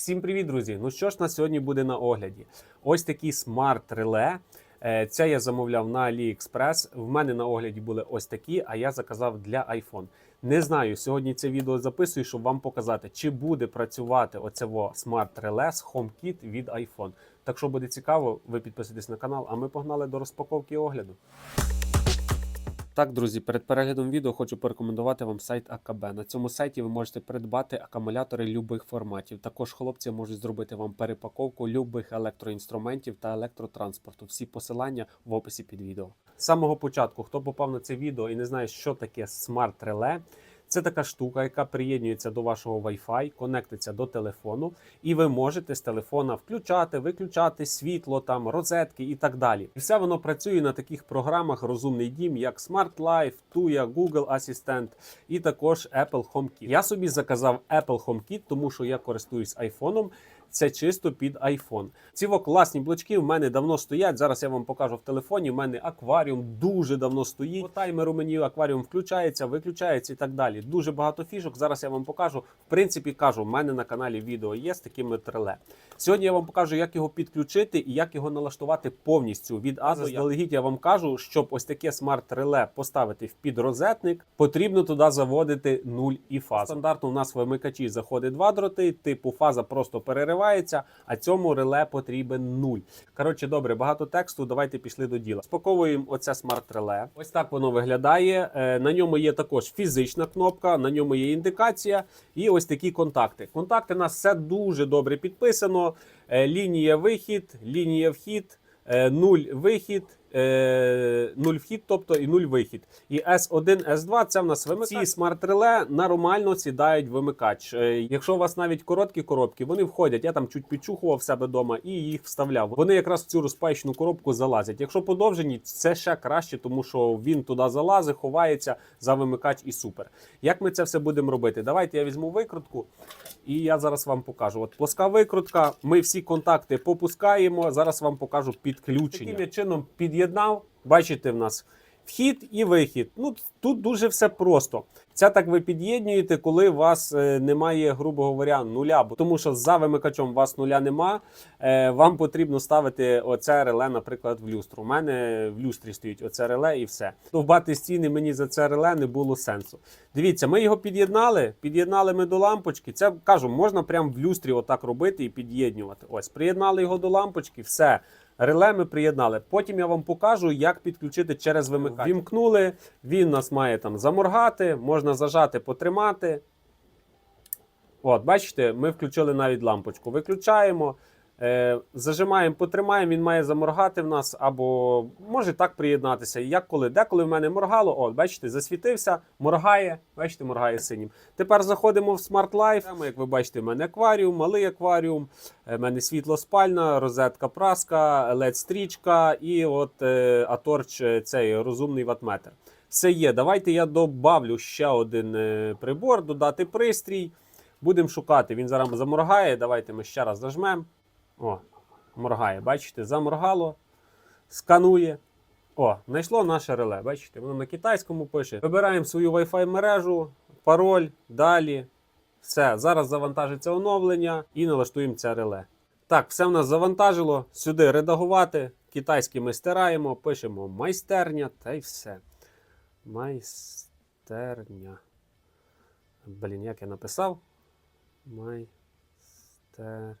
Всім привіт, друзі! Ну що ж на сьогодні буде на огляді? Ось такі смарт-реле. Е, Це я замовляв на AliExpress. В мене на огляді були ось такі, а я заказав для iPhone. Не знаю, сьогодні це відео записую, щоб вам показати, чи буде працювати оце смарт-реле з HomeKit від iPhone. Так що буде цікаво, ви підписуйтесь на канал, а ми погнали до розпаковки і огляду. Так, друзі, перед переглядом відео хочу порекомендувати вам сайт АКБ. На цьому сайті ви можете придбати акумулятори любих форматів. Також хлопці можуть зробити вам перепаковку любих електроінструментів та електротранспорту. Всі посилання в описі під відео. З самого початку, хто попав на це відео і не знає, що таке смарт-реле. Це така штука, яка приєднується до вашого Wi-Fi, конектиться до телефону, і ви можете з телефона включати, виключати світло, там розетки і так далі. І все воно працює на таких програмах Розумний дім, як Smart Life, Tuya, Google Assistant і також Apple HomeKit. Я собі заказав Apple HomeKit, тому що я користуюсь айфоном. Це чисто під iPhone. Ці класні блочки в мене давно стоять. Зараз я вам покажу в телефоні. У мене акваріум дуже давно стоїть. По таймеру мені акваріум включається, виключається і так далі. Дуже багато фішок. Зараз я вам покажу. В принципі, кажу, в мене на каналі відео є з такими треле. Сьогодні я вам покажу, як його підключити і як його налаштувати повністю від А до Я. Заздалегідь я вам кажу, щоб ось таке смарт-реле поставити в підрозетник, потрібно туди заводити 0 і фазу. Стандартно у нас вимикачі заходить два дроти, типу фаза просто переривається, а цьому реле потрібен нуль. Коротше, добре, багато тексту. Давайте пішли до діла. Спаковуємо оце смарт-реле. Ось так воно виглядає. Е, На ньому є також фізична кнопка, на ньому є індикація і ось такі контакти. Контакти нас все дуже добре підписано. Е, Лінія вихід, лінія вхід, е, нуль вихід. Е, Нуль вхід, тобто і нуль вихід. І S1, S2 це в нас вимикач. Ці смарт-реле нормально сідають вимикач. Е, Якщо у вас навіть короткі коробки, вони входять. Я там чуть підчухував в себе вдома і їх вставляв. Вони якраз в цю розпайчну коробку залазять. Якщо подовжені, це ще краще, тому що він туди залазить, ховається за вимикач і супер. Як ми це все будемо робити? Давайте я візьму викрутку. І я зараз вам покажу. От плоска викрутка. Ми всі контакти попускаємо. Зараз вам покажу підключення. Таким чином під'єднав. Бачите, в нас вхід і вихід. Ну тут дуже все просто. Це так ви під'єднуєте, коли у вас е, немає, грубо говоря, нуля. Тому що за вимикачом у вас нуля нема. Е, вам потрібно ставити оце реле, наприклад, в люстру. У мене в люстрі стоїть оце реле і все. Довбати стіни мені за це реле не було сенсу. Дивіться, ми його під'єднали. Під'єднали ми до лампочки. Це кажу, можна прямо в люстрі отак робити і під'єднувати. Ось, приєднали його до лампочки, все. Реле ми приєднали. Потім я вам покажу, як підключити через вимикач. Вімкнули, він нас має там заморгати, можна зажати, потримати. От, бачите, ми включили навіть лампочку. Виключаємо, зажимаємо, потримаємо, він має заморгати в нас, або може так приєднатися. Як коли? Деколи в мене моргало, от, бачите, засвітився, моргає, бачите, моргає синім. Тепер заходимо в Smart Life. Як ви бачите, в мене акваріум, малий акваріум, е, в мене світло спальна, розетка праска, led стрічка і от е, Аторч е, цей розумний ватметр. Все є. Давайте я добавлю ще один е, прибор, додати пристрій. Будемо шукати. Він зараз заморгає. Давайте ми ще раз зажмемо. О, моргає. Бачите, заморгало, сканує. О, знайшло наше реле. Бачите, воно на китайському пише. Вибираємо свою Wi-Fi мережу, пароль, далі. Все, зараз завантажиться оновлення і налаштуємо це реле. Так, все в нас завантажило. Сюди редагувати. Китайський ми стираємо, пишемо майстерня та й все. Майстерня. Блін, як я написав? Майстерня.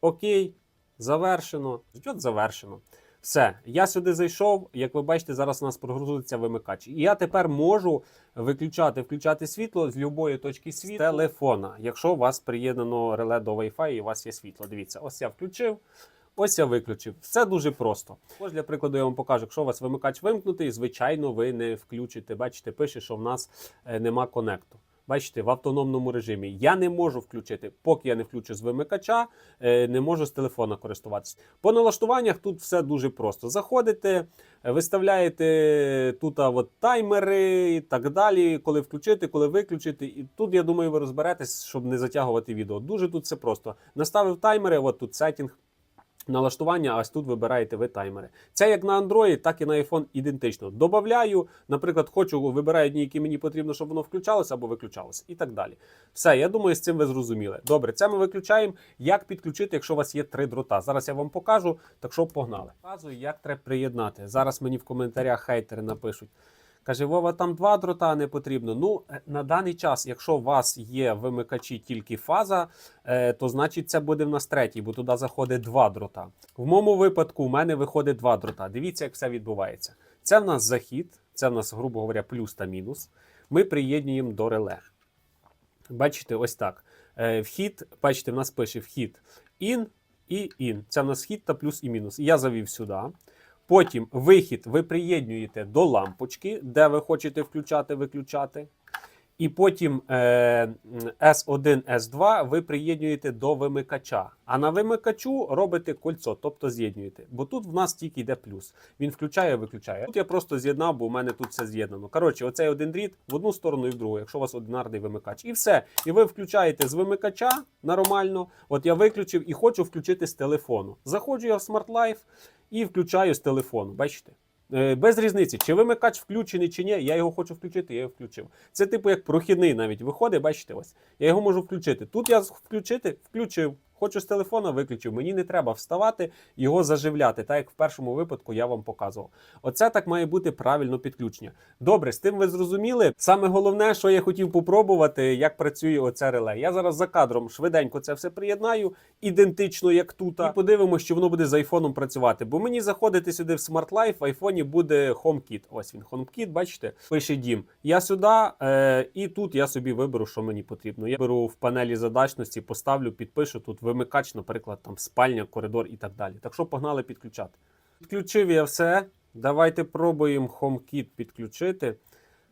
Окей, завершено. От завершено. Все, я сюди зайшов. Як ви бачите, зараз у нас прогрузиться вимикач. І я тепер можу виключати, включати світло з будь-якої точки світла з телефона, якщо у вас приєднано реле до Wi-Fi і у вас є світло. Дивіться, ось я включив. Ось я виключив. Все дуже просто. Ось для прикладу я вам покажу, якщо у вас вимикач вимкнутий, звичайно, ви не включите. Бачите, пише, що в нас е, нема конекту. Бачите, в автономному режимі. Я не можу включити, поки я не включу з вимикача, е, не можу з телефона користуватися. По налаштуваннях тут все дуже просто. Заходите, е, виставляєте тут от, таймери і так далі, коли включити, коли виключити. І тут, я думаю, ви розберетесь, щоб не затягувати відео. Дуже тут все просто. Наставив таймери, от тут сетінг. Налаштування, а ось тут вибираєте ви таймери. Це як на Android, так і на iPhone ідентично. Добавляю, наприклад, хочу, вибираю дні, які мені потрібно, щоб воно включалося або виключалося, і так далі. Все, я думаю, з цим ви зрозуміли. Добре, це ми виключаємо. Як підключити, якщо у вас є три дрота? Зараз я вам покажу, так що погнали. Показую, як треба приєднати. Зараз мені в коментарях хейтери напишуть. Каже, Вова, там два дрота не потрібно. Ну, е, на даний час, якщо у вас є вимикачі тільки фаза, е, то значить це буде в нас третій, бо туди заходить два дрота. В моєму випадку у мене виходить два дрота. Дивіться, як все відбувається. Це в нас захід, це в нас, грубо говоря, плюс та мінус. Ми приєднуємо до реле. Бачите, ось так. Е, Вхід, бачите, в нас пише вхід in і in. Це в нас вхід та плюс і мінус. Я завів сюди. Потім вихід ви приєднуєте до лампочки, де ви хочете включати, виключати. І потім е, S1, S2 ви приєднуєте до вимикача. А на вимикачу робите кольцо, тобто з'єднуєте. Бо тут в нас тільки йде плюс. Він включає, виключає. Тут я просто з'єднав, бо у мене тут все з'єднано. Коротше, оцей один дріт в одну сторону і в другу, якщо у вас одинарний вимикач. І все. І ви включаєте з вимикача нормально. От я виключив і хочу включити з телефону. Заходжу я в Smart Life і включаю з телефону. Бачите? Е, Без різниці, чи вимикач включений, чи ні, я його хочу включити, я його включив. Це типу як прохідний навіть виходить, бачите ось. Я його можу включити. Тут я включити, включив. Хочу з телефона виключив. Мені не треба вставати, його заживляти, так як в першому випадку я вам показував. Оце так має бути правильно підключення. Добре, з тим ви зрозуміли. Саме головне, що я хотів попробувати, як працює оце реле. Я зараз за кадром швиденько це все приєднаю, ідентично як тут. І подивимося, що воно буде з айфоном працювати. Бо мені заходити сюди в Smart Life, в айфоні буде HomeKit. Ось він, HomeKit, бачите, пише дім. Я сюди, е, і тут я собі виберу, що мені потрібно. Я беру в панелі задачності, поставлю, підпишу тут вимикач, наприклад, там спальня, коридор і так далі. Так що погнали підключати. Підключив я все. Давайте пробуємо HomeKit підключити.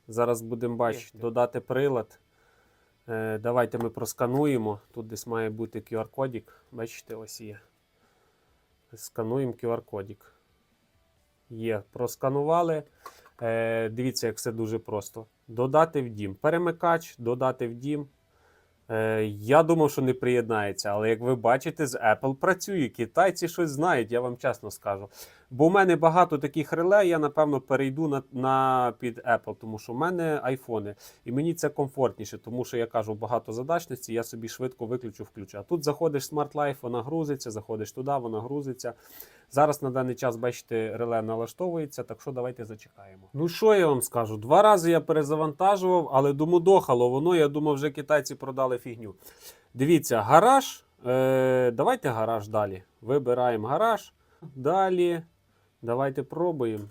Зараз будемо бачити, додати прилад. Е, давайте ми проскануємо. Тут десь має бути QR-кодик. Бачите, ось є. Скануємо QR-кодик. Є, просканували. Е, дивіться, як все дуже просто. Додати в дім. Перемикач, додати в дім. Е, я думав, що не приєднається, але як ви бачите, з Apple працює. Китайці щось знають, я вам чесно скажу. Бо в мене багато таких реле, я напевно перейду на, на під Apple, тому що в мене айфони, і мені це комфортніше, тому що я кажу багато задачності, я собі швидко виключу, включу. А тут заходиш в Smart Life, вона грузиться, заходиш туди, вона грузиться. Зараз на даний час, бачите, реле налаштовується, так що давайте зачекаємо. Ну що я вам скажу? Два рази я перезавантажував, але думаю, дохало воно. Я думав, вже китайці продали фігню. Дивіться, гараж. Е, давайте гараж далі. Вибираємо гараж. Далі. Давайте пробуємо.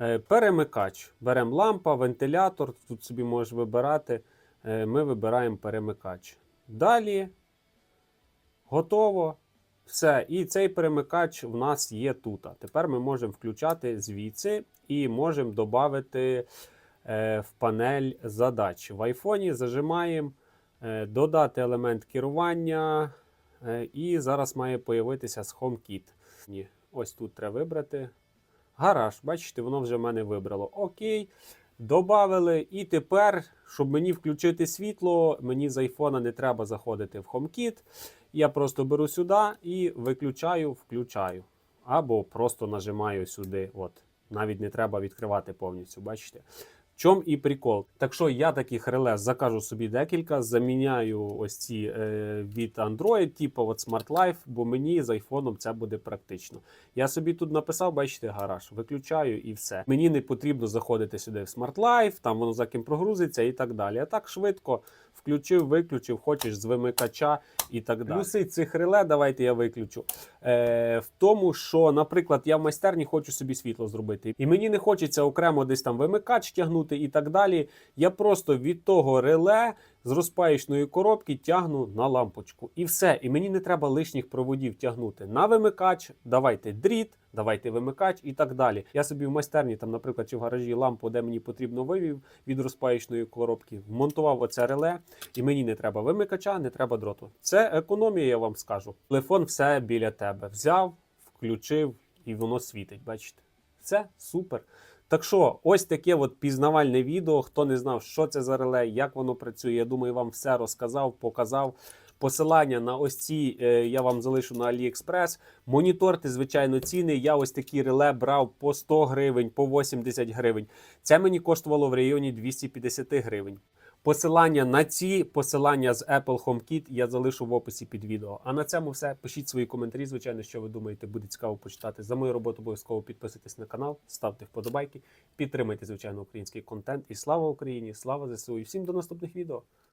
Е, перемикач. Беремо лампа, вентилятор. Тут собі можеш вибирати. Е, ми вибираємо перемикач. Далі. Готово. Все. І цей перемикач в нас є тут. Тепер ми можемо включати звідси і можемо додати е, в панель задач. В айфоні зажимаємо, додати елемент керування. Е, і зараз має появитися з HomeKit. Ні, ось тут треба вибрати. Гараж, бачите, воно вже в мене вибрало. Окей. Добавили. І тепер, щоб мені включити світло, мені з айфона не треба заходити в HomeKit. Я просто беру сюди і виключаю, включаю. Або просто нажимаю сюди. От. Навіть не треба відкривати повністю, бачите? В чому і прикол? Так що я таких реле закажу собі декілька, заміняю ось ці е, від Android, типу от Smart Life, бо мені з айфоном це буде практично. Я собі тут написав, бачите, гараж, виключаю і все. Мені не потрібно заходити сюди в Smart Life, там воно за ким прогрузиться і так далі. А так швидко включив, виключив, хочеш з вимикача і так далі. Плюси цих реле, давайте я виключу. Е, в тому, що, наприклад, я в майстерні хочу собі світло зробити, і мені не хочеться окремо десь там вимикач тягнути і так далі. Я просто від того реле з розпаєчної коробки тягну на лампочку. І все. І мені не треба лишніх проводів тягнути на вимикач. Давайте дріт, давайте вимикач і так далі. Я собі в майстерні, там, наприклад, чи в гаражі лампу, де мені потрібно вивів від розпаєчної коробки, вмонтував оце реле, і мені не треба вимикача, не треба дроту. Це економія, я вам скажу. Телефон все біля тебе. Взяв, включив і воно світить. Бачите? Все супер. Так що, ось таке от пізнавальне відео. Хто не знав, що це за реле, як воно працює, я думаю, вам все розказав, показав. Посилання на ось ці е, я вам залишу на AliExpress. Моніторте, звичайно, ціни. Я ось такі реле брав по 100 гривень, по 80 гривень. Це мені коштувало в районі 250 гривень. Посилання на ці посилання з Apple HomeKit я залишу в описі під відео. А на цьому все. Пишіть свої коментарі. Звичайно, що ви думаєте, буде цікаво почитати. За мою роботу обов'язково підписуйтесь на канал, ставте вподобайки, підтримайте звичайно український контент. І слава Україні! Слава ЗСУ! І всім до наступних відео!